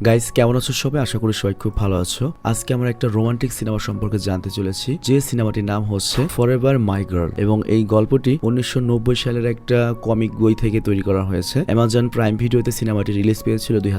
Guys কেমন আছো সবাই? আশা করি সবাই খুব ভালো আছো। আজকে আমরা একটা রোমান্টিক সিনেমা সম্পর্কে জানতে চলেছি। যে সিনেমাটির নাম হচ্ছে ফরএভার মাই গার্ল এবং এই গল্পটি উনিশশো সালের একটা কমিক বই থেকে তৈরি করা হয়েছে। অ্যামাজন প্রাইম ভিডিওতে সিনেমাটি রিলিজ পেয়েছিল দুই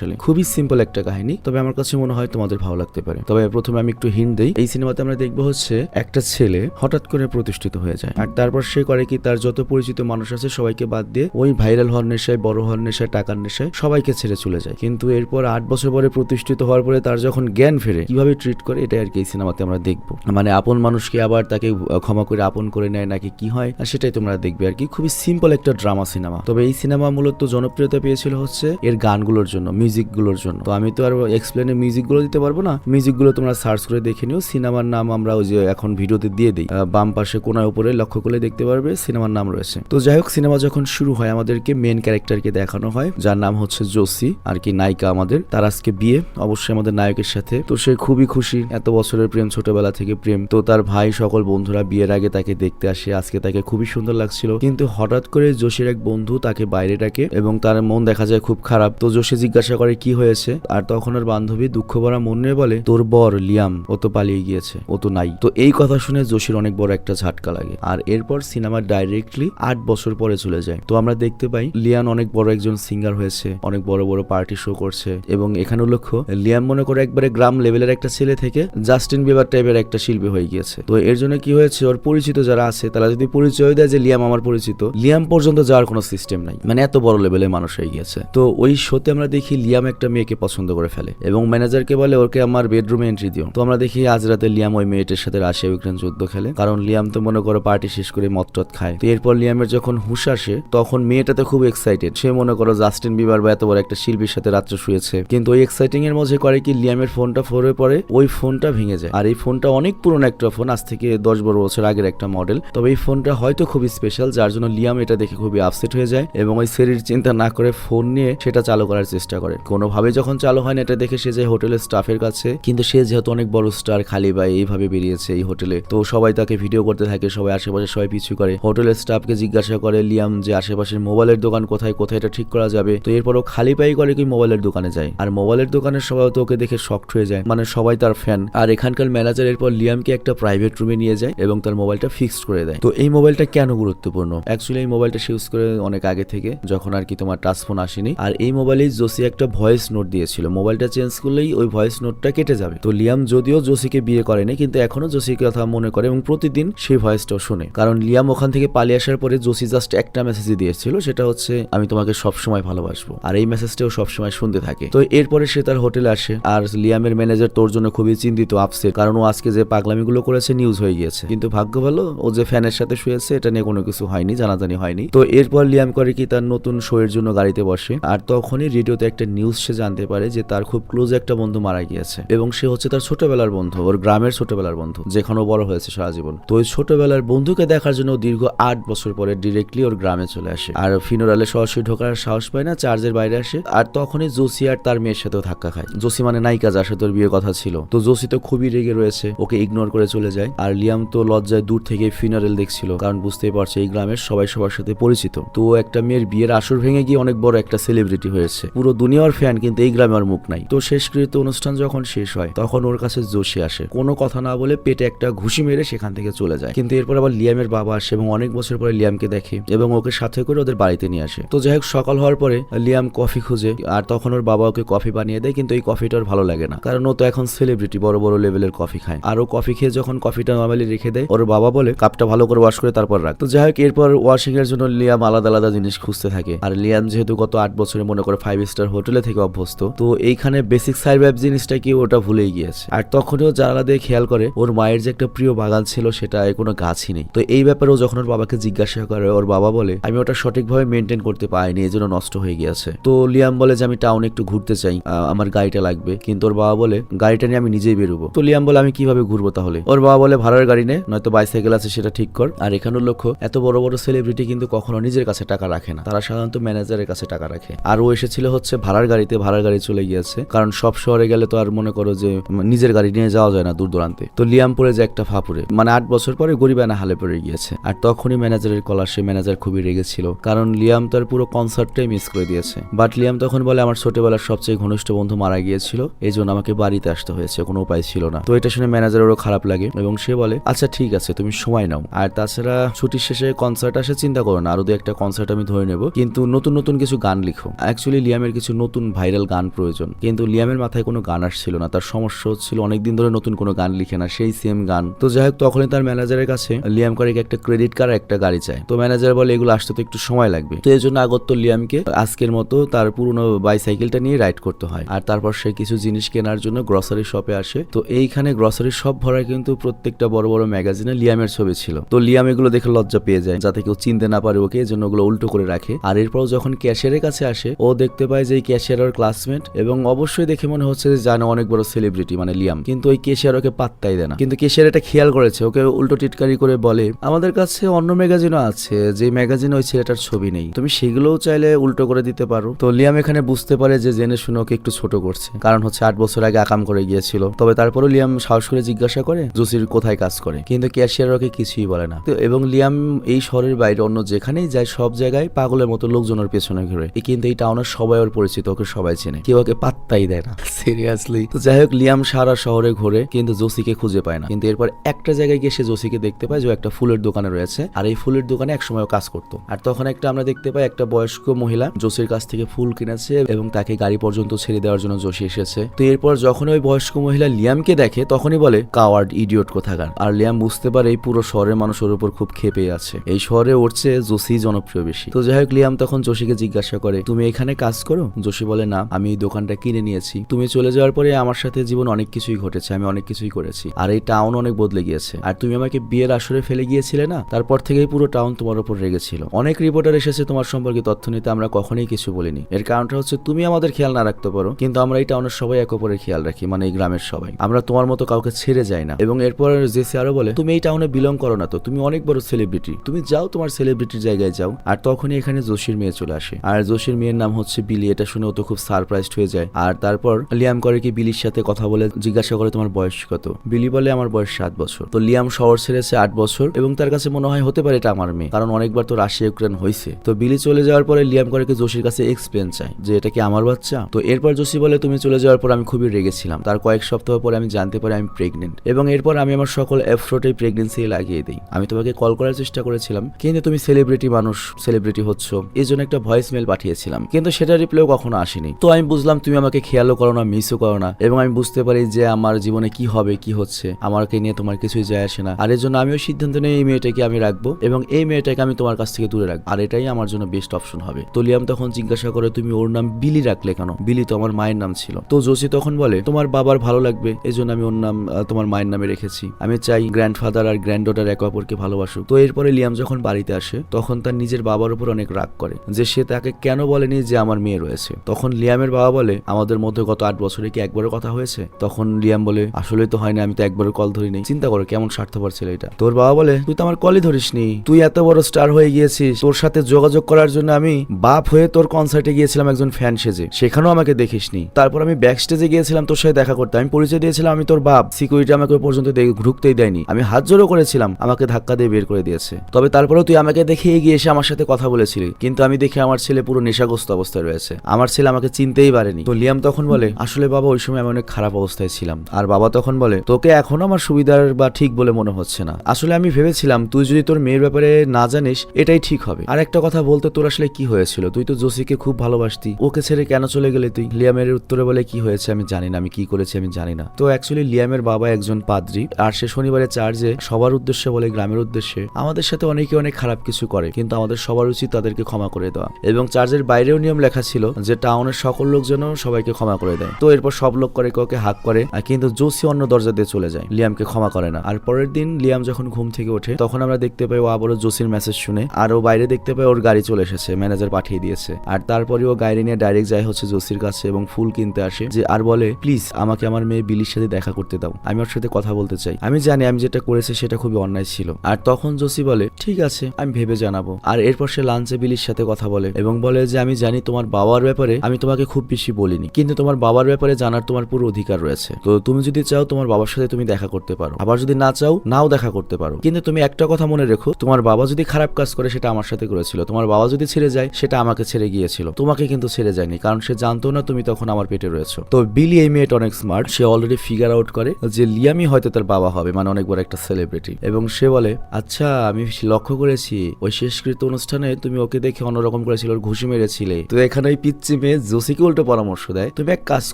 সালে। খুবই সিম্পল একটা কাহিনী, তবে আমার কাছে মনে হয় তোমাদের ভালো লাগতে পারে। তবে প্রথমে আমি একটু হিন্ট দিই, এই সিনেমাতে আমরা দেখব হচ্ছে একটা ছেলে হঠাৎ করে প্রতিষ্ঠিত হয়ে যায়। আর তারপর সে করে কি, তার যত পরিচিত মানুষ আছে সবাইকে বাদ দিয়ে ওই ভাইরাল হওয়ার নেশায়, বড় হওয়ার নেশায়, টাকার নেশায় সবাইকে ছেড়ে চলে যায়। কিন্তু এরপর আট বছর পরে প্রতিষ্ঠিত হওয়ার পরে তার যখন জ্ঞান ফেরে, কীভাবে ট্রিট করে এটা আর কি এই সিনেমাতে আমরা দেখব। মানে আপন মানুষকে আবার তাকে ক্ষমা করে আপন করে নেয় নাকি কি হয় সেটাই তোমরা দেখবে আর কি। খুবই সিম্পল একটা ড্রামা সিনেমা। তবে এই সিনেমা মূলত জনপ্রিয়তা পেয়েছিল হচ্ছে এর গানগুলোর জন্য মিউজিকগুলোর জন্য। তো আমি তো আর এক্সপ্লেনে মিউজিকগুলো দিতে পারব না মিউজিকগুলো তোমরা সার্চ করে দেখে নিও। সিনেমার নাম আমরা ওই যে এখন ভিডিওতে দিয়ে দিই। বাম পাশে কোনার উপরে লক্ষ্য করলে দেখতে পারবে, সিনেমার নাম রয়েছে। তো যাই হোক, সিনেমা যখন শুরু হয়, আমাদেরকে মেন ক্যারেক্টারকে দেখানো হয়, যার নাম হচ্ছে জোসি, আর কি নায়িকা আমাদের তার আজকে বিয়ে, অবশ্যই আমাদের নায়কের সাথে। তো সে খুবই খুশি। এত বছরের প্রেম, ছোটবেলা থেকে প্রেম। তো তার ভাই, সকল বন্ধুরা বিয়ের আগে তাকে দেখতে আসে। আজকে তাকে খুবই সুন্দর লাগছিল। কিন্তু হঠাৎ করে জোশীর এক বন্ধু তাকে বাইরে ডাকে এবং তার মন দেখা যায় খুব খারাপ। তো জোশী জিজ্ঞাসা করে, কি হয়েছে? আর তখন ওর বান্ধবী দুঃখ ভরা মন বলে, তোর বর লিয়াম, ও তো পালিয়ে গিয়েছে, ও তো নাই। তো এই কথা শুনে জোশীর অনেক বড় একটা ঝাটকা লাগে। আর এরপর সিনেমা ডাইরেক্টলি আট বছর পরে চলে যায়। তো আমরা দেখতে পাই, লিয়ান অনেক বড় একজন সিঙ্গার হয়েছে, অনেক বড় বড় পার্টি শো করছে। এবং এখানে লক্ষ্য লিয়াম মনে করে একবারে গ্রাম লেভেলের একটা ছেলে থেকে জাস্টিন বিবার টাইপের একটা শিল্পী হয়ে গিয়েছে। তো এর জন্য কি হয়েছে, ওর পরিচিত যারা আছে, তারা যদি পরিচয় দেয় যে লিয়াম আমার পরিচিত, লিয়াম পর্যন্ত যাওয়ার কোনো সিস্টেম নাই। মানে এত বড় লেভেলের মানুষ হয়ে গিয়েছে। তো ওই শোতে আমরা দেখি লিয়াম একটা মেয়েকে পছন্দ করে ফেলে এবং ম্যানেজারকে বলে, ওকে আমার বেডরুমে এন্ট্রি দিও। তো আমরা দেখি আজ রাতে লিয়াম ওই মেয়েটার সাথে রাশিয়া ইউক্রেন যুদ্ধ খেলে। কারণ লিয়াম তো মনে করো পার্টি শেষ করে মদ টদ খায়। তো এরপর লিয়ামের যখন হুশ আসে, তখন মেয়েটাতে খুব এক্সাইটেড সে মনে করো জাস্টিন বিবার বা এত বড় একটা শিল্পীর সাথে রাত্রে শুয়েছে কিন্তু ওই এক্সাইটিং এর মধ্যে করে কি লিয়ামের ফোনটা ফোরে পরে ওই ফোনটা ভেঙে যায়। আর এই ফোনটা অনেক পুরনো একটা ফোন আজ থেকে দশ বারো বছর আগের একটা মডেল তবে এই ফোনটা হয়তো খুবই স্পেশাল যার জন্য লিয়াম এটা দেখে খুবই আপসেট হয়ে যায় এবং ওই সেরির চিন্তা না করে ফোন নিয়ে সেটা চালু করার চেষ্টা করে। কোনোভাবে যখন চালু হয় না, এটা দেখে সে যায় হোটেলের স্টাফের কাছে, কিন্তু সে যেহেতু অনেক বড় স্টার খালি ভাই, এইভাবে বেরিয়েছে এই হোটেলে তো সবাই তাকে ভিডিও করতে থাকে, সবাই আশেপাশে সবাই পিছু করে। হোটেলের স্টাফকে জিজ্ঞাসা করে, লিয়াম, যে আশেপাশের মোবাইলের দোকান কোথায় কোথায় এটা ঠিক করা যাবে? তো এরপরও খালি পাই করে কি মোবাইলের দোকানে যায়। আর মোবাইলের দোকানের সবাই তো ওকে দেখে শক্ট হয়ে যায়। মানে সবাই তার ফ্যান আর এখানকার ম্যানেজার এরপর লিয়ামকে একটা প্রাইভেট রুমে নিয়ে যায় এবং তার মোবাইলটা ফিক্সড করে দেয়। তো এই মোবাইলটা কেন গুরুত্বপূর্ণ? অ্যাকচুয়ালি এই মোবাইলটা সে ইউজ করে অনেক আগে থেকে, যখন আর কি তোমার টাচ ফোন আসেনি। আর এই মোবাইলেই জোসি একটা ভয়েস নোট দিয়েছিল। মোবাইলটা চেঞ্জ করলেই ওই ভয়েস নোটটা কেটে যাবে। তো লিয়াম যদিও জোসিকে বিয়ে করেনি, কিন্তু এখনও জোসির কথা মনে করে এবং প্রতিদিন সেই ভয়েসটাও শুনে। কারণ লিয়াম ওখান থেকে পালিয়ে আসার পরে জোসি জাস্ট একটা মেসেজই দিয়েছিল, সেটা হচ্ছে, আমি তোমাকে সবসময় ভালোবাসবো। আর এই মেসেজটাও সবসময় শুনতে থাকে। তো এরপরে সে তার হোটেলে আসে। আর লিয়ামের ম্যানেজার তোর জন্য খুবই চিন্তিত, আপসেট, কারণ ও আজকে যে পাগলামিগুলো করেছে নিউজ হয়ে গিয়েছে। কিন্তু ভাগ্য ভালো, ও যে ফ্যানের সাথে শুয়েছে, এটা নিয়ে কোনো কিছু হয়নি, জানাজানি হয়নি। তো এরপর লিয়াম করে কি তার নতুন শো এর জন্য গাড়িতে বসে। আর তখনই রেডিওতে একটা নিউজ সে জানতে পারে যে তার খুব ক্লোজ একটা বন্ধু মারা গিয়েছে। এবং সে হচ্ছে তার ছোটবেলার বন্ধু, ওর গ্রামের ছোটবেলার বন্ধু, যেখানে বড় হয়েছে সারা জীবন। তো ওই ছোটবেলার বন্ধুকে দেখার জন্য দীর্ঘ আট বছর পরে ডিরেক্টলি ওর গ্রামে চলে আসে। আর ফিনোরালে সরাসরি ঢোকার সাহস পায় না চার্জের বাইরে আসে। আর তখনই জোসি আর তার মেয়ের সাথেও ধাক্কা খায়। জোসি মানে নায়িকা যার সাথে বিয়ের কথা ছিল। তো জোসি তো খুবই রেগে রয়েছে, ওকে ইগনোর করে চলে যায়। আর লিয়াম তো লজ্জায় দূর থেকে ফিনারেল দেখছিল, কারণ বুঝতেই পারছে এই গ্রামের সবাই সবার সাথে পরিচিত। তো একটা মেয়ের বিয়ের আসর ভেঙে গিয়ে অনেক বড় একটা সেলিব্রিটি হয়েছে। পুরো দুনিয়ার ফ্যান কিন্তু এই গ্রামে ওর মুখ নাই। তো শেষকৃত অনুষ্ঠান যখন শেষ হয়, তখন ওর কাছে জোশী আসে। কোনো কথা না বলে পেটে একটা ঘুষি মেরে সেখান থেকে চলে যায়। কিন্তু এরপর আবার লিয়ামের বাবা আসে এবং অনেক বছর পরে লিয়ামকে দেখে এবং ওকে সাথে করে ওদের বাড়িতে নিয়ে আসে। তো যাই হোক, সকাল হওয়ার পরে লিয়াম কফি খুঁজে, আর তখন ওর বাবা ওকে কফি বানিয়ে দেয়, কিন্তু এই কফিটা ওর ভালো লাগে না। কারণ ও তো এখন সেলিব্রিটি বড় বড় লেভেলের কফি খায়। আর ও কফি খেয়ে যখন কফিটা নর্মালি রেখে দেয়, ওর বাবা বলে, কাপটা ভালো করে ওয়াশ করে তারপর রাখ। তো যাই হোক, এরপর ওয়াশিং এর জন্য লিয়াম আলাদা আলাদা জিনিস খুঁজতে থাকে। আর লিয়াম যেহেতু গত আট বছরে মনে করে ফাইভ স্টার হোটেলে থেকে অভ্যস্ত, তো এইখানে বেসিক সার্ভাইভ জিনিসটা কি ওটা ভুলেই গিয়েছে। আর তখনই ও জানালা দিয়ে খেয়াল করে, ওর মায়ের যে একটা প্রিয় বাগান ছিল, সেটা কোনো গাছই নেই। তো এই ব্যাপারে ও যখন ওর বাবাকে জিজ্ঞাসা করে, ওর বাবা বলে, আমি ওটা সঠিকভাবে মেনটেন করতে পারিনি এই জন্য নষ্ট হয়ে গিয়েছে। তো লিয়াম বলে যে, আমি টাউনে একটু ঘুরতে চাই আমার গাড়িটা লাগবে। কিন্তু ওর বাবা বলে, গাড়িটা নিয়ে আমি নিজেই বেরোবো। তো লিয়াম বলে, আমি কীভাবে ঘুরবো তাহলে? ওর বাবা বলে, ভাড়ার গাড়ি নে, নয়তো বাইসাইকেল আছে, সেটা ঠিক কর। আর এখানের লক্ষ্য, এত বড় বড় সেলিব্রিটি কিন্তু কখনো নিজের কাছে টাকা রাখে না। তারা সাধারণত ম্যানেজারের কাছে টাকা রাখে। আর ও এসেছিল হচ্ছে ভাড়ার গাড়িতে, ভাড়ার গাড়ি চলে গিয়েছে। কারণ সব শহরে গেলে তো আর মনে করো যে নিজের গাড়ি নিয়ে যাওয়া যায় না দূর দূরান্তে। তো লিয়াম পরে যে একটা ফাপুরে। মানে আট বছর পরে গরিব গরিবানা হালে পড়ে গিয়েছে। আর তখনই ম্যানেজারের কলার সে ম্যানেজার খুবই রেগেছিল কারণ লিয়াম তার পুরো কনসার্টটাই মিস করে দিয়েছে। বাট লিয়াম তখন বলে, আমার ছোটবেলার ছোটবেলার সবচেয়ে ঘনিষ্ঠ বন্ধু মারা গিয়েছিল এই জন্য আমাকে বাড়িতে আসতে হয়েছে, কোনো উপায় ছিল না। তো এটা শুনে ম্যানেজারেরও খারাপ লাগে এবং সে বলে আচ্ছা ঠিক আছে, তুমি সময় নাও। আর তাছাড়া ছুটির শেষে কনসার্ট আসে, চিন্তা করো না, আরও দু একটা কনসার্ট আমি ধরে নেব। কিন্তু নতুন নতুন কিছু গান লিখো। অ্যাকচুয়ালি লিয়ামের কিছু নতুন ভাইরাল গান প্রয়োজন। কিন্তু লিয়ামের মাথায় কোনো গান আসছিল না, তার সমস্যা হচ্ছিল অনেকদিন ধরে নতুন কোনো গান লিখে না, সেই সেম গান। তো যাই হোক, তখনই তার ম্যানেজারের কাছে লিয়াম করে একটা ক্রেডিট কার্ড একটা গাড়ি চায় তো ম্যানেজার বলে, এগুলো আসতে তো একটু সময় লাগবে। তো এই জন্য আগত্য লিয়ামকে আজকের মতো তার পুরনো বাইসাইকেলটা নিয়ে রাইড করতে হয়। আর তারপর সে কিছু জিনিস কেনার জন্য গ্রসারি শপে আসে। তো এইখানে গ্রসারি শপ ভরা কিন্তু প্রত্যেকটা বড় বড় ম্যাগাজিনে লিয়ামের ছবি ছিল। তো লিয়াম এগুলো দেখে লজ্জা পেয়ে যায়, যাতে কেউ চিনতে না পারে ওকে জন্য ওগুলো উল্টো করে রাখে। আর এরপর যখন ক্যাশিয়ারের কাছে আসে, ও দেখতে পায় যে এই ক্যাশিয়ার ক্লাসমেট এবং অবশ্যই দেখে মনে হচ্ছে যে জানো অনেক বড় সেলিব্রিটি মানে লিয়াম। কিন্তু ওই ক্যাশিয়ার ওকে পাত্তাই দেয় না। কিন্তু ক্যাশিয়ার এটা খেয়াল করেছে, ওকে উল্টো টিটকারি করে বলে, আমাদের কাছে অন্য ম্যাগাজিনও আছে, যে ম্যাগাজিনে ওই ছেলেটার ছবি নেই। তুমি সেগুলোও চাইলে উল্টো করে দিতে পারো। তো লিয়াম এখানে বুঝতে পারে যে জেনে শুনে ওকে একটু ছোট করছে। কারণ হচ্ছে আট বছর আগে আকাম করে গিয়েছিল। তবে তারপরও লিয়াম সাহস করে জিজ্ঞাসা করে জোসির কোথায় কাজ করে? কিন্তু ক্যাশিয়ার ওকে কিছুই বলে না। তো এবং লিয়াম এই শহরের বাইরে অন্য যেখানেই যায় সব জায়গায় পাগলের মতো লোকজনের পেছনে ঘুরে। কিন্তু এই টাউনের সবাই ওর পরিচিত ওকে সবাই চেনে। কেউ ওকে পাত্তাই দেয় না। সিরিয়াসলি তো যাই হোক লিয়াম সারা শহরে ঘুরে কিন্তু জোসিকে খুঁজে পায় না। কিন্তু এরপর একটা জায়গায় গিয়ে সে জোসিকে দেখতে পায় যে একটা ফুলের দোকানে রয়েছে। আর এই ফুলের দোকানে একসময় কাজ করতো। আর তখন একটা আমরা দেখতে পাই একটা বয়স্ক মহিলা জোসির কাছ থেকে ফুল কিনেছে এবং তাকে গাড়ি পর্যন্ত ছেড়ে দেওয়ার জন্য জোসি এসেছে। তো এরপর যখন ওই বয়স্ক মহিলা লিয়ামকে দেখে, তখনই বলে, কাওয়ার্ড ইডিয়ট কোথাকার? আর লিয়াম বুঝতে পারে এই পুরো শহরের মানুষ ওর উপর খুব খেপে আছে। এই শহরে উঠছে জোসি জনপ্রিয় বেশি। তো যাই হোক, লিয়াম তখন জোশীকে জিজ্ঞাসা করে, তুমি এখানে কাজ করো? জোশী বলে, না, আমি এই দোকানটা কিনে নিয়েছি। তুমি চলে যাওয়ার পরে আমার সাথে জীবন অনেক কিছুই ঘটেছে, আমি অনেক কিছুই করেছি। আর এই টাউন অনেক বদলে গিয়েছে। আর তুমি আমাকে বিয়ের আসরে ফেলে গিয়েছিলে না? তারপর থেকেই পুরো টাউন তোমার উপর রেগেছিল। অনেক রিপোর্টার এসেছে তোমার সম্পর্কে তথ্য নিতে, আমরা কখনোই কিছু বলিনি। এর কারণটা হচ্ছে, তুমি আমাদের খেয়াল না রাখতে পারো, কিন্তু আমরা এই টাউনের সবাই এক অপরের খেয়াল রাখি মানে এই গ্রামের সবাই। আমরা তোমার মতো কাউকে ছেড়ে যাই না। এবং এরপর জেসি আরও বলে, তুমি এই টাউনে বিলং করো না তো, তুমি অনেক বড় সেলিব্রিটি তুমি যাও তোমার সেলিব্রিটির জায়গায় যাও। আর তখনই এখানে জোশীর মেয়ে চলে আসে। আর জোশীর মেয়ের নাম হচ্ছে বিলি, এটা শুনে ও তো খুব সারপ্রাইজড হয়ে যায়। আর তারপর লিয়াম করে কি বিলির সাথে কথা বলে, জিজ্ঞাসা করে, তোমার বয়স কত? বিলি বলে, আমার বয়স সাত বছর। তো লিয়াম শহর ছেড়েছে আট বছর, এবং তার কাছে মনে হয় হতে পারে এটা আমার মেয়ে, কারণ অনেকবার তো রাশিয়া, ইউক্রেন হয়েছে তো বিলি চলে যাওয়ার পরে লিয়াম করে কি জোশীর কাছে এক্সপ্লেন চায়, যে এটা কি আমার বাচ্চা? তো এরপর জোশী বলে, তুমি চলে যাওয়ার পর আমি খুবই রেগেছিলাম তার কয়েক সপ্তাহ পরে আমি জানতে পারি আমি প্রেগনেন্ট এবং এরপর আমি আমার সকল এফরোটে প্রেগনেন্সি লাগিয়ে দিই। আমি তোমাকে কল করার চেষ্টা করেছিলাম, কিন্তু তুমি সেলিব্রিটি মানুষ সেলিব্রিটি হচ্ছ। এই জন্য একটা ভয়েস মেল পাঠিয়েছিলাম, কিন্তু সেটা রিপ্লাইও কখনো আসেনি। তো আমি বুঝলাম তুমি আমাকে খেয়ালও করো না মিসও করো না এবং আমি বুঝতে পারি যে আমার জীবনে কি হবে, কি হচ্ছে। আমাকে নিয়ে তোমার কিছুই যায় আসে না। আর এর জন্য আমিও সিদ্ধান্ত নিই এই মেয়েটাকে আমি রাখব এবং এই মেয়েটাকে আমি তোমার কাছ থেকে দূরে রাখব। আর এটাই আমার জন্য বেস্ট অপশন হবে। তো লিয়াম তখন জিজ্ঞাসা করে, তুমি ওর নাম বিলি রাখলে কেন? বিলি তো আমার মায়ের নাম ছিল। তো জোসি তখন বলে, তোমার বাবার ভালো লাগবে এই জন্য আমি ওর নাম তোমার মায়ের নামে রেখেছি। আমি চাই গ্র্যান্ডফাদার আর গ্র্যান্ড ডটার একে অপরকে ভালোবাসুক। তো এরপরে লিয়াম যখন বাড়িতে আসে, তখন তার নিজের বাবার উপর অনেক রাগ করে, যে সে তাকে কেন বলেনি যে আমার মেয়ে রয়েছে। তখন লিয়ামের বাবা বলে, আমাদের মধ্যে গত আট বছরে কি একবারও কথা হয়েছে? তখন লিয়াম বলে, আসলে তো হয় না, আমি তো একবারও কল ধরি ধরিনি। চিন্তা করো, কেমন স্বার্থপর ছেলে এটা? তোর বাবা বলে, তুই তো আমার কলই ধরিসনি। তুই এত বড় স্টার হয়ে গিয়েছিস। তোর সাথে যোগাযোগ করার জন্য আমি বাপ হয়ে তোর কনসার্টে গিয়েছিলাম একজন ফ্যান সেজে। সেখানেও আমাকে দেখিসনি। তারপর আমি ব্যাক স্টেজে গিয়েছিলাম তোর সাথে দেখা করতে। আমি পরিচয় দিয়েছিলাম, আমি তোর বাপ। সিকিউরিটি আমাকে পর্যন্ত ঢুকতেই দেয়নি। আমি হাত জোড়ও করেছিলাম, আমাকে ধাক্কা দিয়ে বের করে দিয়েছে। তবে তারপরেও তুই আমাকে দেখে এগিয়ে এসে আমার সাথে কথা বলেছিলি। কিন্তু আমি দেখে আমার ছেলে পুরো নেশাগ্রস্ত অবস্থায় রয়েছে। আমার ছেলে আমাকে চিনতেই পারেনি। তো লিয়াম তখন বলে, আসলে বাবা ওই সময় আমি অনেক খারাপ অবস্থায় ছিলাম। আর বাবা তখন বলে, তোকে এখনও আমার সুবিধার বা ঠিক বলে মনে হচ্ছে না। আসলে আমি ভেবেছিলাম, তুই যদি তোর মেয়ের ব্যাপারে না জানিস, এটাই ঠিক হবে। আর একটা কথা বলতে তোর আসলে কি হয়েছিল? তুই তো জোসিকে খুব ভালোবাসতি। ওকে ছেড়ে কেন চলে গেলে তুই। লিয়ামের উত্তরে বলে কি হয়েছে আমি জানি না, আমি কি করেছি আমি জানি না। তো অ্যাকচুয়ালি লিয়ামের বাবা একজন পাদ্রি, আর সে শনিবারে চার্জে সবার উদ্দেশ্যে বলে গ্রামের উদ্দেশ্যে, আমাদের সাথে অনেকে অনেক খারাপ কিছু করে, কিন্তু আমাদের সবার উচিত তাদেরকে ক্ষমা করে দেওয়া। এবং চার্জের বাইরেও নিয়ম লেখা ছিল যে টাউনের সকল লোক যেন সবাইকে ক্ষমা করে দেয়। তো এরপর সব লোক করে ওকে হাক করে কিন্তু জোসি অন্য দরজা দিয়ে চলে যায়, লিয়ামকে ক্ষমা করে না। আর পরের দিন লিয়াম যখন ঘুম থেকে ওঠে, তখন আমরা দেখতে পাই ও আবারও জোসির মেসেজ শুনে, আর ও বাইরে দেখতে পাই ওর গাড়ি চলে এসেছে ম্যানেজার পাঠিয়ে দিয়েছে। আর তারপরে ও গাড়ি নিয়ে ডাইরেক্ট যায় হচ্ছে জোসির কাছে এবং ফুল কিনতে আসে, যে আর বলে, প্লিজ, আমাকে আমার মেয়ে বিলির সাথে দেখা করতে দাও। আমি ওর সাথে কথা বলতে চাই। আমি জানি আমি যেটা করেছি সেটা খুবই অন্যায় ছিল। আর তখন জোসি বলে, ঠিক আছে, আমি ভেবে জানাব। আর এরপর সে লাঞ্চে বিলির সাথে কথা বলে এবং বলে যে, আমি জানি তোমার বাবার ব্যাপারে আমি তোমাকে খুব বেশি বলিনি, কিন্তু তোমার বাবার ব্যাপারে জানার তোমার পুরো অধিকার রয়েছে। তো তুমি যদি চাও তোমার বাবার সাথে তুমি দেখা করতে পারো। আবার যদি না চাও, নাও দেখা করতে পারো। কিন্তু তুমি একটা কথা মনে রেখো, তোমার বাবা যদি খারাপ কাজ করে সেটা আমার সাথে করেছিল। তোমার বাবা যদি ছেড়ে যায়, সেটা আমাকে ছেড়ে গিয়েছিল। তোমাকে কিন্তু ছেড়ে যায়নি, কারণ সে জানতো না তুমি তখন আমার পেটে রয়েছো। তো বিলি এই মেয়েটা অনেক স্মার্ট সে অলরেডি ফিগার আউট করে যে লিয়ামই হয়তো তার বাবা হবে মানে অনেক বড় একটা সেলিব্রিটি এবং সে বলে আচ্ছা আমি লক্ষ্য করেছি, ওই শেষকৃত অনুষ্ঠানে তুমি ওকে দেখে অন্যরকম করেছিল, ওর ঘুষি মেরেছিলে। তো এখানে ওই পিচ্ছি মেয়ে জোসিকে উল্টো পরামর্শ দেয়, তুমি এক কাজ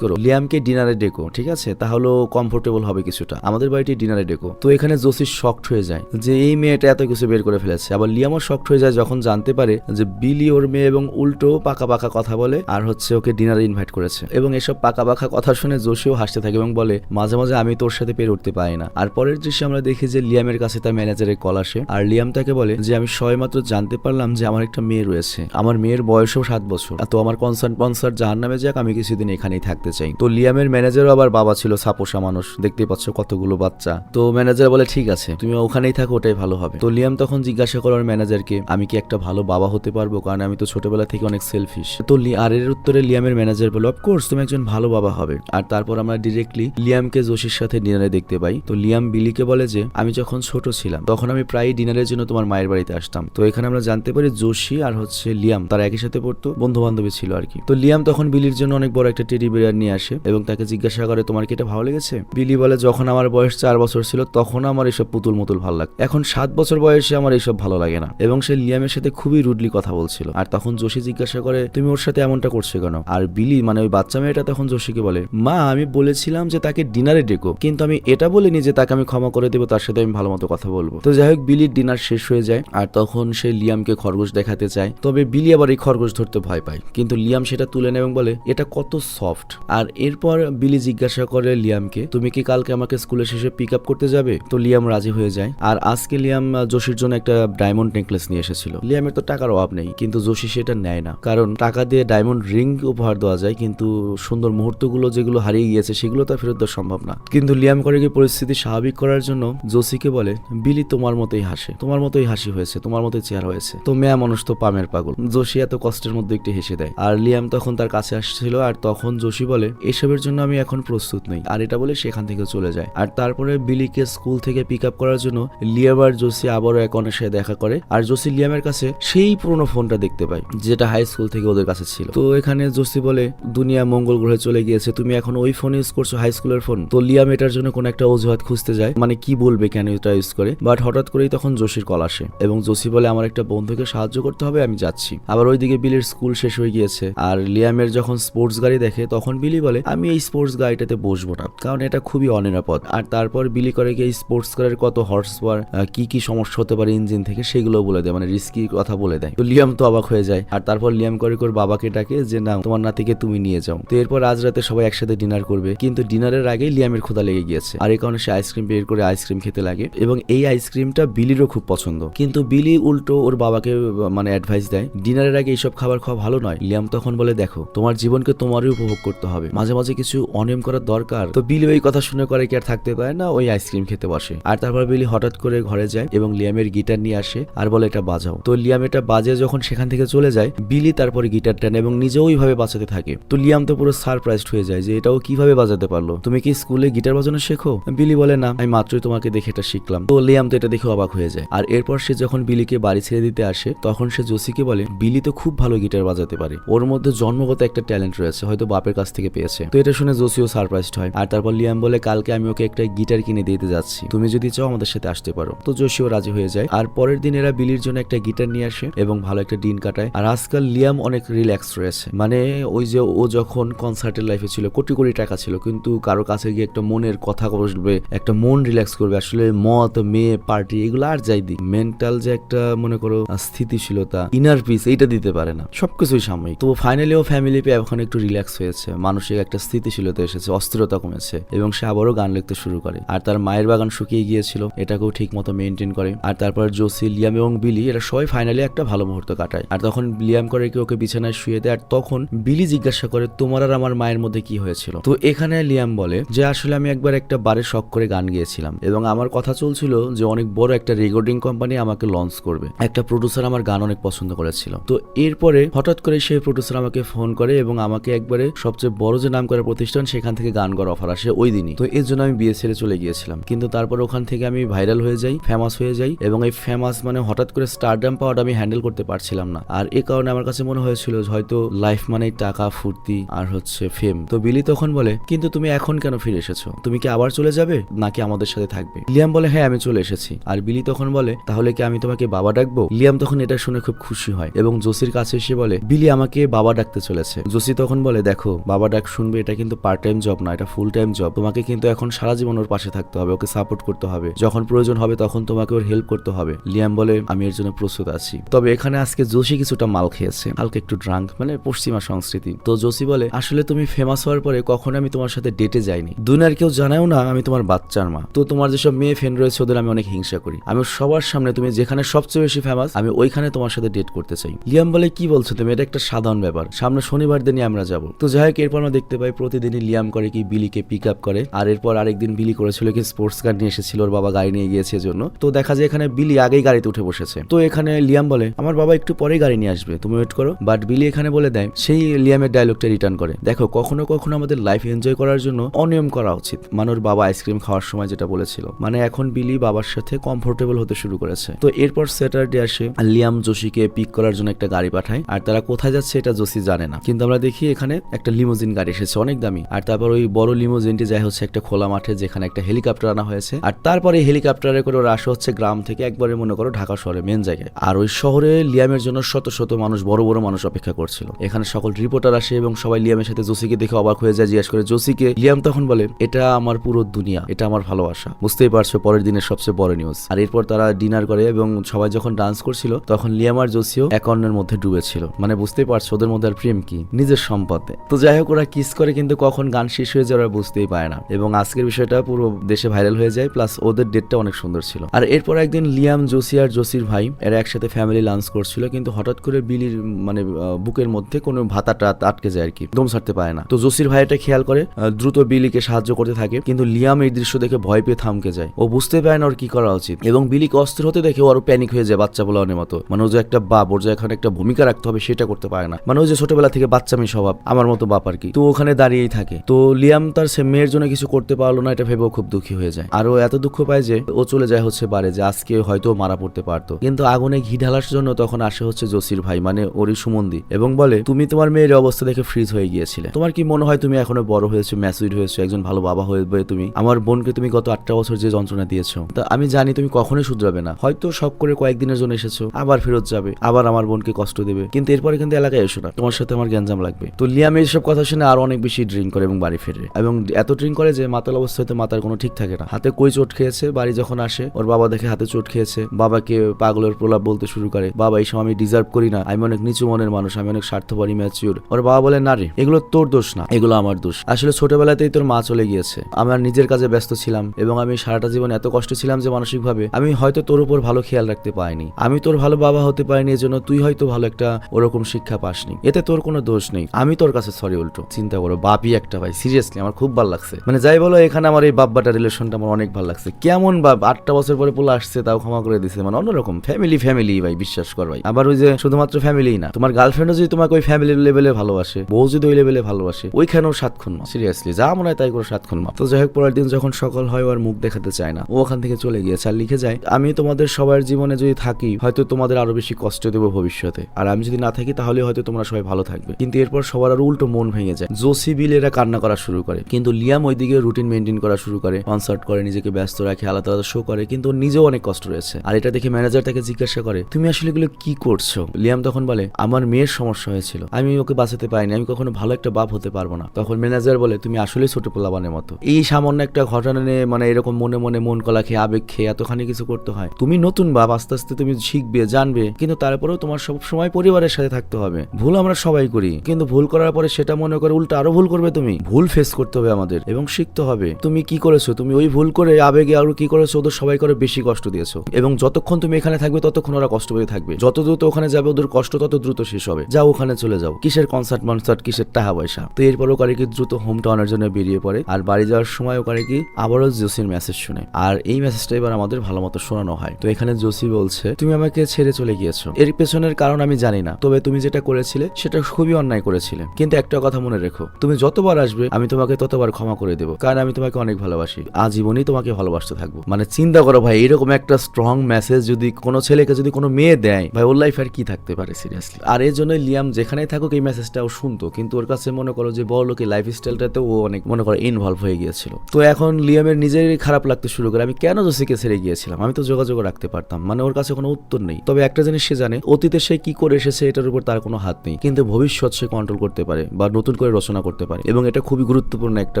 করো, লিয়ামকে ডিনারে ডেকো, ঠিক আছে? তাহলে কমফোর্টেবল হবে কিছুটা। আমাদের বাড়িটি ডিনারে ডেকো। তো এখানে জোসি শক্ট হয়ে যায় যে এই মেয়েটা এত কিছু বের করে ফেলেছে। আবার লিয়ামও শক্ট হয়ে যায় যখন জানতে পারে যে বিলি ওর মেয়ে এবং উল্টো পাকা পাকা কথা বলে, আর হচ্ছে ওকে ডিনারে ইনভাইট করেছে। এবং এসব পাকা পাকা কথা শুনে জোশিও হাসতে থাকে এবং বলে, মাঝে মাঝে আমি তোর সাথে পেরে উঠতে পারি না। আর পরের দৃশ্যে আমরা দেখি যে লিয়ামের কাছে তার ম্যানেজারের কল আসে। আর লিয়াম তাকে বলে যে, আমি সবেমাত্র জানতে পারলাম যে আমার একটা মেয়ে রয়েছে। আমার মেয়ের বয়সও সাত বছর। তো আমার কনসার্ন পনসার্ট জাহার নামে যাক, আমি কিছুদিন এখানেই থাকতে চাই। তো লিয়ামের ম্যানেজারও আবার বাবা ছিল সাপোসা মানুষ। দেখতে পাচ্ছ কতগুলো বাচ্চা। তো ম্যানেজার বলে, ঠিক আছে, তুমি ওখানেই থাকো, ওটাই ভালো হবে। তো লিয়াম তখন জিজ্ঞাসা করার ম্যানেজারকে আমি কি একটা ভালো বাবা হতে পারব? কারণ আমি তো ছোটবেলা থেকে অনেক সেলফিশ তো আর এর উত্তরে লিয়ামের ম্যানেজার বলে অফকোর্স তুমি একজন ভালো বাবা হবে। আর তারপর আমরা ডিরেক্টলি লিয়ামকে জোশির সাথে ডিনারে দেখতে পাই। তো লিয়াম বিলিকে বলে যে, আমি যখন ছোট ছিলাম, তখন আমি প্রায় ডিনারের জন্য তোমার মায়ের বাড়িতে আসতাম। তো এখানে আমরা জানতে পারি জোশি আর হচ্ছে লিয়াম, তারা একই সাথে পড়তো বন্ধু বান্ধবী ছিল আর কি। তো লিয়াম তখন বিলির জন্য অনেক বড় একটা টেডি বিয়ার নিয়ে আসে এবং তাকে জিজ্ঞাসা করে, তোমার কি এটা ভালো লেগেছে? বিলি বলে, যখন আমার বয়স চার বছর ছিল, তখন আমার এসব পুতুল মুতুল ভালো লাগে এখন সাত বছর বয়সে আমার এইসব ভালো লাগে না। এবং সে লিয়ামের সাথে খুবই রুডলি কথা বলছিল। আর তখন যোশী জিজ্ঞাসা করে, তুমি ওর সাথে এমনটা করছ কেন? আর বিলি মানে ওই বাচ্চা মেয়েটা তখন যোশীকে বলে, মা, আমি বলেছিলাম যে তাকে ডিনারে ডেকো, কিন্তু আমি এটা বলিনি যে তাকে আমি ক্ষমা করে দেবো, তার সাথে আমি ভালো মতো কথা বলব। তো যাই হোক, বিলির ডিনার শেষ হয়ে যায়, আর তখন সে লিয়ামকে খরগোশ দেখাতে চায়। তবে বিলি আবার এই খরগোশ ধরতে ভয় পায়, কিন্তু লিয়াম সেটা তুলে নেয় এবং বলে, এটা কত সফট। আর এরপর বিলি জিজ্ঞাসা করে লিয়ামকে, তুমি কি কালকে আমাকে স্কুলের শেষে পিক আপ করতে যাবে? তো লিয়াম রাজি হয়ে যায়। আর আজকে লিয়াম যোশীর জন্য একটা ডায়মন্ড নেকলেস নিয়ে এসেছিল। লিয়ামের তো টাকার অভাব নেই, কিন্তু যোশী সেটা নেয় না। কারণ টাকা দিয়ে ডায়মন্ড রিং উপহার দেওয়া যায়, কিন্তু সুন্দর মুহূর্তগুলো যেগুলো হারিয়ে গিয়েছে সেগুলো তো আর ফেরত দেওয়া সম্ভব না। কিন্তু লিয়াম করে কি পরিস্থিতি স্বাভাবিক করার জন্য জোসিকে বলে, বিলি তোমার মতোই হাসে, তোমার মতোই হাসি হয়েছে, তোমার মতোই চেয়ার হয়েছে। তো মেয়া মানুষ তো পামের পাগল। জোশী এত কষ্টের মধ্যে একটু হেসে দেয়। আর লিয়াম তখন তার কাছে আসছিল, আর তখন জোশী বলে, এসবের জন্য আমি এখন প্রস্তুত নই। আর এটা বলে সেখান থেকে চলে যায়। আর তারপরে বিলিকে স্কুল থেকে পিক আপ করার জন্য লিয়াম আর জোসি আবারও একনের সাথে দেখা করে। আর জোসি লিয়ামের কাছে সেই পুরনো ফোনটা দেখতে পায়, যেটা হাই স্কুল থেকে ওদের কাছে ছিল। তো এখানে জোসি বলে, দুনিয়া মঙ্গল গ্রহে চলে গিয়েছে। তুমি এখন ওই ফোন ইউজ করছ হাই স্কুলের ফোন তো লিয়াম এটার জন্য কোনো একটা অজুহাত খুঁজতে যায়। মানে কি বলবে, কেন এটা ইউজ করে? বাট হঠাৎ করেই তখন জোশির কল আসে এবং জোসি বলে, আমার একটা বন্ধুকে সাহায্য করতে হবে, আমি যাচ্ছি। আবার ওইদিকে বিলির স্কুল শেষ হয়ে গিয়েছে। আর লিয়ামের যখন স্পোর্টস গাড়ি দেখে, তখন বিলি বলে, আমি এই স্পোর্টস গাড়িটাতে বসবো না, কারণ এটা খুবই অনিরাপদ। আর তারপর বিলি করে কি, এই স্পোর্টস কারের কত হর্স পাওয়ার কি কি সমস্যা হতে পারে ইঞ্জিন থেকে সেগুলো বলে দেয়। মানে রিস্কি কথা বলে দেয়। তো লিয়াম তো অবাক হয়ে যায়। আর তারপর লিয়াম করে করে বাবাকে ডাকে যে, না তোমার নাতিকে তুমি নিয়ে যাও। তো এরপর আজ রাতে সবাই একসাথে ডিনার করবে। কিন্তু ডিনারের আগে লিয়ামের ক্ষুধা লেগে গিয়েছে। আর এই কারণে সে আইসক্রিম বের করে আইসক্রিম খেতে লাগে। এবং এই আইসক্রিমটা বিলিরও খুব পছন্দ। কিন্তু বিলি উল্টো ওর বাবাকে মানে অ্যাডভাইস দেয় ডিনারের আগে এইসব খাবার খাওয়া ভালো নয়। লিয়াম তখন বলে, দেখো, তোমার জীবনকে তোমারই উপভোগ করতে হবে। মাঝে মাঝে কিছু অনিয়ম করার দরকার। তো বিলি ওই কথা শুনে করে কি আর থাকতে পারে না, ওই আইসক্রিম খেতে বসে। আর তারপর বিলি হঠাৎ করে ঘরে যায় এবং লিয়ামের গিটার নিয়ে আসে আর বলে, এটা বাজাও। তো লিয়াম এটা বাজে যখন সেখান থেকে চলে যায়, বিলি তারপর গিটার টানে এবং নিজেও ওইভাবে বাজাতে থাকে? তো লিয়াম তো পুরো সারপ্রাইজড হয়ে যায় যে এটাও কীভাবে বাজাতে পারল। তুমি কি স্কুলে গিটার বাজানো শেখো? বিলি বলে, না, আমি মাত্রই তোমাকে দেখে এটা শিখলাম। তো লিয়াম তো এটা দেখে অবাক হয়ে যায়। আর এরপর সে যখন বিলিকে বাড়ি ছেড়ে দিতে আসে, তখন সে জোসিকে বলে, বিলি তো খুব ভালো গিটার বাজাতে পারে। ওর মধ্যে জন্মগত একটা ট্যালেন্ট রয়েছে, হয়তো বাপের কাছ থেকে পেয়েছে। তো এটা শুনে জোসিও সারপ্রাইজড হয়। আর তারপর লিয়াম বলে, কালকে আমি ওকে একটা গিটার কিনে দিতে যাচ্ছি। তুমি যদি চাও আমাদের সাথে আসতে পারো। তো জোসিও রাজি হয়ে যায়। আর পরের দিন এরা বিলির জন্য একটা গিটার নিয়ে আসে এবং ভালো একটা দিন কাটায়। আর আজকাল লিয়াম অনেক রিল্যাক্স রয়েছে। মানে ওই যে ও যখন কনসার্টের লাইফে ছিল, কোটি কোটি টাকা ছিল, কিন্তু কারও কাছে গিয়ে একটা মনের কথা বসবে, একটা মন রিল্যাক্স করবে, আসলে মত মেয়ে পার্টি এগুলো আর যাই দিক। মেন্টাল যে একটা, মনে করো স্থিতিশীলতা ইনার পিস এইটা দিতে পারে না। সবকিছুই সাময়িক। তো ফাইনালি ও ফ্যামিলি পেয়ে এখন একটু রিল্যাক্স হয়েছে। মানসিক একটা স্থিতিশীলতা এসেছে, অস্থিরতা কমেছে, এবং সে আবারও গান লিখতে শুরু করে। আর তার মায়ের বাগান শুকিয়ে গিয়েছিল, এটাকেও ঠিক মতো মেনটেন করে। আর তারপর জোসি, লিয়াম এবং বিলি, এরা সবাই ফাইনালি একটা ভালো মুহূর্ত কাটায়। আর তখন লিয়াম করে কি ওকে বিছানায় শুয়ে দেয়, আর তখন বিলি জিজ্ঞাসা করে, তোমার আর আমার মায়ের মধ্যে কি হয়েছিল? তো এখানে লিয়াম বলে যে, আসলে আমি একবার একটা বারে শখ করে গান গিয়েছিলাম এবং আমার কথা চলছিল যে, অনেক বড় একটা রেকর্ডিং কোম্পানি আমাকে লঞ্চ করবে। একটা প্রডিউসার আমার গান অনেক পছন্দ করেছিল। তো এরপরে হঠাৎ করে সেই প্রডিউসার আমাকে ফোন করে এবং আমাকে একবারে সবচেয়ে বড় যে নাম করা প্রতিষ্ঠান, সেখান থেকে গান করার অফার আসে ওই দিনই। তো এর জন্য আমি বিয়ে ছেড়ে চলে গিয়েছিলাম। কিন্তু তারপর ওখান থেকে আমি ভাইরাল হয়ে যাই ফেমাস হয়ে যাই এবং এই ফেমাস মানে হঠাৎ করে স্টারডাম পাওয়াটা আমি হ্যান্ডেল করতে পারছিলাম না। আর এ কারণে আমার কাছে মনে হয়েছিল হয়তো লাইফ মানে মানেই টাকা, ফুর্তি আর হচ্ছে ফেম তো বিলি তখন বলে, কিন্তু তুমি এখন কেন ফিরে এসেছ? তুমি কি আবার চলে যাবে নাকি আমাদের সাথে থাকবে? লিয়াম বলে হ্যাঁ আমি চলে এসেছি। আর বিলি তখন বলে, তাহলে কি আমি তোমাকে বাবা ডাকবো? লিয়াম তখন এটা শুনে খুব খুশি হয় এবং জোসির কাছে এসে বলে, বিলি আমাকে বাবা ডাকতে চলেছে। জোসি তখন বলে, দেখো, বাবা ডাক শুনবে এটা কিন্তু পার্ট টাইম জব না, এটা ফুল টাইম জব তোমাকে কিন্তু এখন সারা জীবন ওর পাশে থাকতে হবে, ওকে সাপোর্ট করতে হবে। যখন প্রয়োজন হবে তখন তোমাকে ওর হেল্প করতে হবে। লিয়াম বলে, আমি এর জন্য প্রস্তুত আছি। তবে এখানে আজকে জোশি কিছুটা মাল খেয়েছে। হালকা একটু ড্রাঙ্ক মানে পশ্চিমা সংস্কৃতি। তো জোসি বলে, আসলে তুমি ফেমাস হওয়ার পরে কখনো আমি তোমার সাথে ডেটে যাইনি। দুনিয়ার কেউ জানাও না আমি তোমার বাচ্চার মা। তো তোমার যেসব মেয়ে ফ্রেন্ড রয়েছে ওদের আমি অনেক হিংসা করি। আমি সবার সামনে তুমি যেখানে সবচেয়ে বেশি ফেমাস আমি ওইখানে তোমার সাথে ডেট করতে চাই। লিয়াম বলে, কি বলছো তুমি? এটা একটা সাধারণ ব্যাপার। সামনে শনিবার দিনই আমরা যাব। তো যাই হোক, এরপর আমরা দেখতে পাই প্রতিদিনই লিয়াম করে কি বিলিকে পিক আপ করে। আর এরপর আরেকদিন বিলি করেছিল কি স্পোর্টস কার নিয়ে এসেছিল, ওর বাবা গাড়ি নিয়ে গিয়েছে জন্য। তো দেখা যায় এখানে বিলি আগেই গাড়িতে উঠে বসেছে। তো এখানে লিয়াম বলে, আমার বাবা একটু পরেই গাড়ি নিয়ে আসবে, তুমি ওয়েট করো। বাট বিলি এখানে বলে দেয়, সেই লিয়ামের ডায়লগটা রিটার্ন করে। দেখো, কখনো কখনো আমাদের লাইফ এনজয় করার জন্য অনিয়ম করা উচিত। মানে বাবা আইসক্রিম খাওয়ার সময় যেটা বলেছিল মানে এখন বিলি বাবার সাথে কমফোর্টেবল হতে শুরু করেছে। তো এরপর স্যাটারডে আসে লিয়াম যোশীকে পিক করার জন্য একটা গাড়ি পাঠায়, আর তারা কোথায় যাচ্ছে এটা যোশী জানে না। কিন্তু আমরা দেখি এখানে একটা লিমোজিন গাড়ি এসেছে, অনেক দামি। আর তারপর ওই বড় লিমোজিনটি যাই হচ্ছে একটা খোলা মাঠে, যেখানে একটা হেলিকপ্টার আনা হয়েছে। আর তারপরে হেলিকপ্টারে করে ওরা আসা হচ্ছে গ্রাম থেকে একবারে মনে করো ঢাকা শহরে মেন জায়গায়। আর ওই শহরে লিয়ামের জন্য শত শত মানুষ, বড় বড় মানুষ অপেক্ষা করছিল। এখানে সকল রিপোর্টার আসে এবং সবাই লিয়ামের সাথে জোসিকে দেখে অবাক হয়ে যায়, জিজ্ঞেস করে, জোসিকে? লিয়াম তখন বলে, এটা আমার পুরো দুনিয়া, এটা আমার ভালোবাসা। বুঝতেই পারছ, পরের দিনের সবচেয়ে বড় নিউজ আর এরপর তারা ডিনার করে এবং সবাই যখন ডান্স করছিল, তখন লিয়াম আর জোসিও এক অন্যের মধ্যে ডুবেছিল। মানে বুঝতেই পারছ, ওদের মধ্যে আর প্রেম কি? নিজের সম্পদে। তো যাই হোক, ওরা কিস করে, কিন্তু কখন গান শেষ হয়ে যায় ওরা বুঝতেই পারে না। এবং আজকের বিষয়টা পুরো দেশে ভাইরাল হয়ে যায় প্লাস ওদের ডেটটা অনেক সুন্দর ছিল। আর এরপর একদিন লিয়াম, জোসি আর জোসির ভাই, এরা একসাথে ফ্যামিলি লাঞ্চ করছিল, কিন্তু হঠাৎ করে বিলির মানে বুকের মধ্যে কোনো ভাতাটা আটকে যায় আর কি। দম ছাড়তে পারে না। তো জোসির ভাই এটা খেয়াল করে দ্রুত বিলিকে সাহায্য করতে থাকে, কিন্তু লিয়াম এই দৃশ্য দেখে ভয় পেয়ে থামকে যায়। ও বুঝতে পারে না ওর কি করা উচিত। এবং বিলিকে অস্থির হতে দেখে আরও প্যানিক হয়ে যায় বাচ্চা বলার মতো। মানে ও যে একটা বাপ, ওর যে এখানে একটা ভূমিকা রাখতে হবে সেটা করতে পারে না। মানে ওই যে ছোটবেলা থেকে বাচ্চামি স্বভাব, আমার মতো বাপ আর কি। তো ওখানে দাঁড়িয়েই থাকে। তো লিয়াম তার সে মেয়ের জন্য কিছু করতে পারল না, এটা ভেবেও খুব দুঃখী হয়ে যায়। আর ও এত দুঃখ পায় যে, ও চলে যায় হচ্ছে বারে যে আজকে হয়তো মারা পড়তে পারতো। কিন্তু আগুনে ঘি ঢালার জন্য তখন আসে হচ্ছে জসির ভাই মানে ওরই সুমন্দি। এবং বলে, তুমি তোমার মেয়ের অবস্থা দেখে ফ্রিজ হয়ে গিয়েছিলে। তোমার কি মনে হয় তুমি এখনও বড় হয়েছো ম্যাচুইড হয়েছো, একজন ভালো বাবা হয়ে তুমি? আমার বোনকে তুমি গত আটটা বছর যে যন্ত্রণা দিয়েছ, তা আমি জানি তুমি কখনোই শুধরাবে না। হয়তো শখ করে কয়েকদিনের জন্য এসেছ, আবার ফেরত যাবে, আবার আমার বোনকে কষ্ট দেবে। কিন্তু এরপরে কিন্তু এলাকায় এসো না, তোমার সাথে আমার গ্যাঞ্জাম লাগবে। তো লিয়াম এইসব কথা শুনে আরও অনেক বেশি ড্রিঙ্ক করে এবং বাড়ি ফেরে। এবং এত ড্রিঙ্ক করে যে মাতাল অবস্থায় তো মাতার কোনো ঠিক থাকে না। হাতে কই চোট খেয়েছে, বাড়ি যখন আসে, ওর বাবা দেখে হাতে চোট খেয়েছে, বাবাকে পাগলের প্রলাপ বলতে শুরু করে, বাবা এই এইসব আমি ডিজার্ভ করি না। আমি অনেক নিচু মনের মানুষ, আমি অনেক স্বার্থপর ম্যাচিউর ওর বাবা বলে না রে এগুলো তোর দোষ না, এগুলো আমার দোষ। আসলে ছোটবেলাতেই তোর মা চলে গিয়েছে। আমার নিজের কাজে ব্যস্ত ছিলাম এবং আমি সারাটা জীবন এত কষ্ট ছিলাম যে মানসিকভাবে আমি হয়তো তোর উপর ভালো খেয়াল রাখতে পারিনি। আমি তোর ভালো বাবা হতে পারিনি, এজন্য তুই হয়তো ভালো একটা ওরকম শিক্ষা পাসনি। এতে তোর কোনো দোষ নেই। আমি তোর কাছে সরি উল্টো। চিন্তা করো, বাপই একটা ভাই সিরিয়াসলি আমার খুব ভালো লাগছে। মানে যাই বলো, এখানে আমার এই বাব্বাটা রিলেশনটা আমার অনেক ভালো লাগছে। কেমন বাপ, আটটা বছর পরে পোলা আসছে, তাও ক্ষমা করে দিছে। মানে অন্যরকম ফ্যামিলি ফ্যামিলি ভাই, বিশ্বাস কর ভাই। আবার ওই যে শুধুমাত্র ফ্যামিলি না, তোমার গার্লফ্রেন্ডও যদি তোমাকে ওই ফ্যামিলি লেভেলে ভালোবাসে, বউ যদি ওই লেভেলে ভালোবাসে, ওইখানেও সাত খুন মা সিরিয়াসলি যা মনে হয় তাই করে সাত খুন মা তো যাই হোক, পরের দিন যখন সকাল হয়, ও আর মুখ দেখাতে চায় না। ও ওখান থেকে চলে গিয়েছে আর লিখে যায়, আমি তোমাদের সবার জীবনে যদি থাকি, হয়তো তোমাদের আরও বেশি কষ্ট দেবো ভবিষ্যতে। আর আমি যদি না থাকি, তাহলে হয়তো তোমরা সবাই ভালো থাকবে। কিন্তু এরপর সবার আর উল্টো মন ভেঙে যায়। জোসি বিল এরা কান্না করা শুরু করে। কিন্তু লিয়াম ওইদিকে রুটিন মেনটেন করা শুরু করে। কনসার্ট করে, নিজেকে ব্যস্ত রাখে, আলাদা আলাদা শো করে। কিন্তু নিজেও অনেক কষ্ট রয়েছে। আর এটা দেখে ম্যানেজার তাকে জিজ্ঞাসা করে, তুমি আসলে এগুলো কি করছ? লিয়াম তখন বলে, আমার মেয়ের সমস্যা হয়েছিল। আমি ওকে বাঁচাতে পারিনি, আমি কখনো ভালো একটা বাপ হতে পারব না। তখন ম্যানেজার বলে, তুমি আসলে ছোট পোলাবানের মতো। এই সামান্য একটা ঘটনা নিয়ে মানে এরকম মনে মনে মন কলা খেয়ে, আবেগ খেয়ে এতখানি কিছু করতে হয়। তুমি নতুন বাপ, আস্তে আস্তে তুমি শিখবে, জানবে, কিন্তু তারপরেও তোমার সব সময় পরিবারের সাথে থাকতে হবে। ভুল আমরা সবাই করি, কিন্তু ভুল করার পরে সেটা মনে করে উল্টো আরও ভুল করবে তুমি। ভুল ফেস করতে হবে আমাদের এবং শিখতে হবে। তুমি কি করেছ? তুমি ওই ভুল করে আবেগে আরও কি করেছ? ওদের সবাই করে বেশি কষ্ট দিয়েছ। এবং যতক্ষণ তুমি এখানে থাকবে, ততক্ষণ ওরা কষ্ট পেয়ে থাকবে। যত দ্রুত ওখানে যাবে, ওদের কষ্ট তত দ্রুত শেষ হবে। যাও, ওখানে চলে যাও। কিসের কনসার্ট মনসার্ট, কিসের টাকা পয়সা? তো এরপর ওকারে কি দ্রুত হোম টাউনের জন্য বেরিয়ে পড়ে। আর বাড়ি যাওয়ার সময় ওকারে কি আবারও জোসির মেসেজ শুনে। আর এই মেসেজটা এবার আমাদের ভালো মতো শোনানো হয়। তো এখানে জোসি বলছে, তুমি আমাকে ছেড়ে চলে গিয়েছো। এর পেছনের কারণ আমি জানি না। তবে তুমি যেটা করেছিলে, সেটা খুবই অন্যায় করেছিলে। কিন্তু একটা কথা মনে রেখো। তুমি যতবার আসবে, আমি তোমাকে ততবার ক্ষমা করে দেবো। কারণ আমি তোমাকে অনেক ভালোবাসি। আজীবনই তোমাকে ভালোবাসতে থাকব। মানে চিন্তা করো ভাই, এরকম একটা স্ট্রং মেসেজ যদি কোনো ছেলেকে, যদি কোনো মেয়ে দেয়, ভাই, ওর লাইফ আর কি থাকতে পারে সিরিয়াসলি আর এর জন্য লিয়াম যেখানেই থাকুক লোক এই মেসেজটা ও শুনতো, কিন্তু ওর কাছে মনে করো যে বড় লোকের লাইফ স্টাইলটাতে ও অনেক, মনে করো ইনভলভ হয়ে গিয়েছিল। তো এখন লিয়ামের নিজেরই খারাপ লাগতে শুরু করে, আমি কেন জসিকে ছেড়ে গিয়েছিলাম? আমি তো যোগাযোগ রাখতে পারতাম মানে ওর কাছে কোনো উত্তর নেই। তবে একটা জিনিস সে জানে, অতীতে সে কি করে এসেছে এটার উপর তার কোনো হাত নেই। কিন্তু ভবিষ্যৎ সে কন্ট্রোল করতে পারে বা নতুন করে রচনা করতে পারে। এবং এটা খুবই গুরুত্বপূর্ণ একটা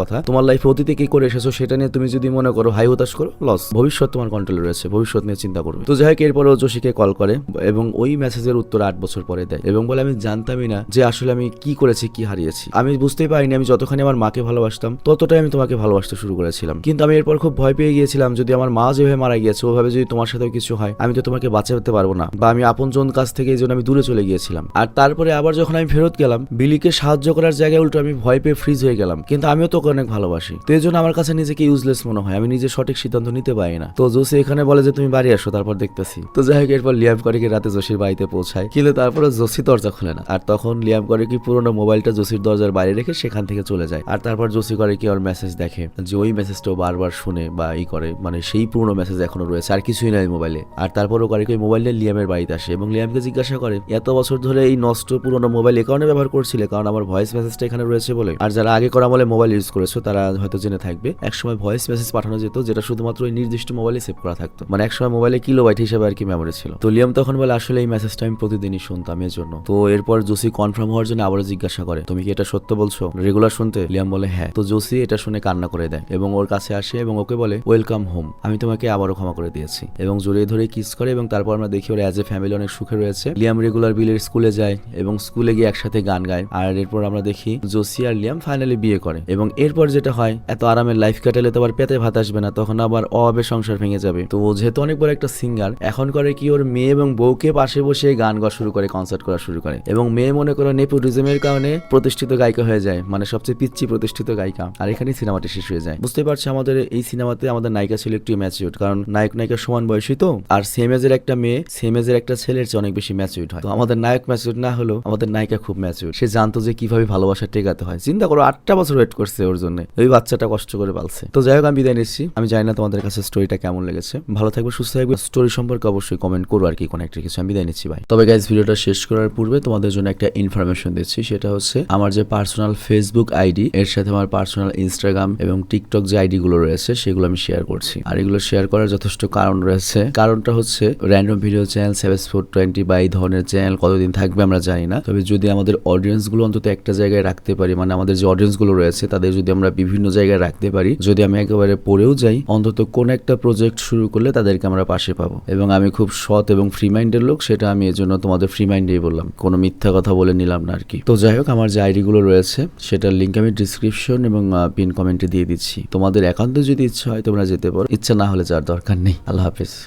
কথা, তোমার লাইফে অতীতে কি করে এসেছ সেটা নিয়ে তুমি যদি মনে করো হাই হতাশ করো লস ভবিষ্যৎ তোমার কন্ট্রোলে রয়েছে, ভবিষ্যৎ নিয়ে চিন্তা করবে তো যাই হোক এরপরে ও যোশীকে কল করে এবং ওই মেসেজের উত্তর আট বছর পরে দেয়। এবং বলে, আমি জানতামই না যে আসলে আমি কি করেছি, কি হারিয়েছি। আমি বুঝতেই পারিনি, আমি যতখানি আমার মাকে ভালোবাসতাম, ততটাই আমি তোমাকে ভালোবাসতে শুরু করেছিলাম। কিন্তু আমি এরপর খুব ভয় পেয়ে গিয়েছিলাম, যদি আমার মা যেভাবে মারা গিয়েছে, ওভাবে যদি তোমার সাথেও কিছু হয়, আমি তো তোমাকে বাঁচাতে পারব না। বা আমি আপনজন কাছ থেকে এই জন্য আমি দূরে চলে গিয়েছিলাম। আর তারপরে আবার যখন আমি ফেরত গেলাম, বিলিকে সাহায্য করার জায়গায় উল্টো আমি ভয় পেয়ে ফ্রিজ হয়ে গেলাম। কিন্তু আমিও তোকে অনেক ভালোবাসি। তো এই জন্য আমার কাছে নিজেকে ইউজলেস মনে হয়। আমি নিজে সঠিক সিদ্ধান্ত নিতে পারি না। তো জোসি এখানে বলে যে, তুমি বাড়ি আসো, তারপর দেখতেছি। তো যাই হোক, এরপর লিয়াম করিকে রাতে জোশীর বাড়িতে পৌঁছায়। কিন্তু তারপরে জোসি দরজা খুলে না। আর তখন লিয়াম করে কি পুরোনো মোবাইলটা জোসির দরজার বাইরে রেখে সেখান থেকে চলে যায়। আর তারপর জোসি করে কি ওর মেসেজ দেখে, যে ওই মেসেজটাও বারবার শুনে বা ই করে মানে সেই পুরোনো মেসেজ এখনও রয়েছে, আর কিছুই নাই মোবাইলে আর তারপর ও করে কি ওই মোবাইল নিয়ে লিয়ামের বাড়িতে আসে এবং লিয়ামকে জিজ্ঞাসা করে, এত বছর ধরে এই নষ্ট পুরোনো মোবাইল এ কারণে ব্যবহার করছিলে? কারণ আমার ভয়েস মেসেজটা এখানে রয়েছে বলে। আর যারা আগে করা আমলে মোবাইল ইউজ করেছ, তারা হয়তো জেনে থাকবে, একসময় ভয়েস মেসেজ পাঠানো যেত, যেটা শুধুমাত্র ওই নির্দিষ্ট মোবাইলে সেভ করা থাকতো। মানে একসময় মোবাইলে কিলোবাইট হিসেবে আর কি মেমোরি ছিল। তো লিয়াম তখন বলে, আসলে এই মেসেজটা আমি প্রতিদিনই শুনতাম এর জন্য তো এরপর জোসি কনফার্ম হওয়ার জন্য আবারও জিজ্ঞাসা করে, তুমি কি এটা সত্য বলছো? রেগুলার শুনতে লিয়াম বলে হ্যাঁ। তো জোসি এটা শুনে কান্না করে দেয় এবং ওর কাছে আসে এবং ওকে বলে ওয়েলকাম হোম আমি তোমাকে আবারও ক্ষমা করে দিয়েছি। এবং জড়িয়ে ধরে কিস করে এবং তারপর আমরা দেখি ওরা অ্যাজ এ ফ্যামিলি অনেক সুখে রয়েছে। লিয়াম রেগুলার বিলের স্কুলে যায় এবং স্কুলে গিয়ে একসাথে গান গায়। আর এরপর আমরা দেখি জোসি আর লিয়াম ফাইনালি বিয়ে করে এবং এরপর যেটা হয়, এত আরামের লাইফ কাটালে তো আবার পেতে ভাত আসবে না, তখন আবার অভাবে সংসার ভেঙে যাবে। তো ও যেহেতু অনেক বড় একটা সিঙ্গার এখন করে কি ওর মেয়ে এবং বউকে পাশে বসে গান গাওয়া শুরু করে কনসার্ট করা শুরু করে এবং মেয়ে মনে করো নেপোটিজমের কারণে প্রতিষ্ঠিত গায়িকা হয়ে যায় মানে সবচেয়ে পিচ্ছি প্রতিষ্ঠিত গায়িকা। আর এখানেই সিনেমাটি শেষ হয়ে যায়। বুঝতে পারছি, আমাদের এই সিনেমাতে আমাদের নায়িকা ছিল একটু ম্যাচিউড কারণ নায়ক নায়িকা সমান বয়সী তো, আর সেম এজের একটা মেয়ে সেম এজের একটা ছেলের চেয়ে অনেক বেশি ম্যাচিউড হয়। তো আমাদের নায়ক ম্যাচিউড না হলেও আমাদের নায়িকা খুব ম্যাচিউড সে জানতো যে কীভাবে ভালোবাসা টেকাতে হয়। চিন্তা করো, আটটা বছর ওয়েট করছে ওর জন্য। ওই বাচ্চাটা কষ্ট করে পালছে। তো যাই হোক, আমি বিদায় নিচ্ছি। আমি জানি না তোমাদের কাছে স্টোরিটা কেমন লেগেছে। ভালো থাকবে, সুস্থ থাকবে। স্টোরি সম্পর্কে অবশ্যই কমেন্ট করো আর কি কোনো একটা কিছু। আমি বিদায় নিচ্ছি ভাই তবে গাইজ ভিডিওটা শেষ করার পূর্বে তোমাদের জন্য একটা ইনফরমেশন দিচ্ছি, সেটা হচ্ছে আমার যে পার্সোনাল ফেসবুক আইডি এর সাথে আমার পার্সোনাল ইনস্টাগ্রাম এবং টিকটক যে আইডি গুলো রয়েছে, সেগুলো আমি শেয়ার করছি। আর এগুলো শেয়ার করার যথেষ্ট কারণ রয়েছে। কারণটা হচ্ছে random video channel seven four twenty বা এই ধরনের চ্যানেল কতদিন থাকবে আমরা জানি না। তবে যদি আমাদের অডিয়েন্সগুলো অন্তত একটা জায়গায় রাখতে পারি মানে আমাদের যে অডিয়েন্সগুলো রয়েছে, তাদের যদি আমরা বিভিন্ন জায়গায় রাখতে পারি, যদি আমি একেবারে পড়েও যাই, অন্তত কোন একটা প্রজেক্ট শুরু করলে তাদেরকে আমরা পাশে পাবো। এবং আমি খুব সৎ এবং ফ্রি মাইন্ডের লোক, সেটা আমি এর জন্য তোমাদের ফ্রি মাইন্ডেই বললাম। কোনো মিথ্যা কথা বলে নিলাম না আর কি। তো যাই হোক, আমার যে আইডি গুলো রয়েছে, সেটার লিঙ্ক আমি ডিসক্রিপশন এবং পিন কমেন্টে দিয়ে দিচ্ছি। তোমাদের একান্ত যদি ইচ্ছা হয় তোমরা যেতে পারো। ইচ্ছা না হলে যার দরকার নেই। আল্লাহ হাফেজ।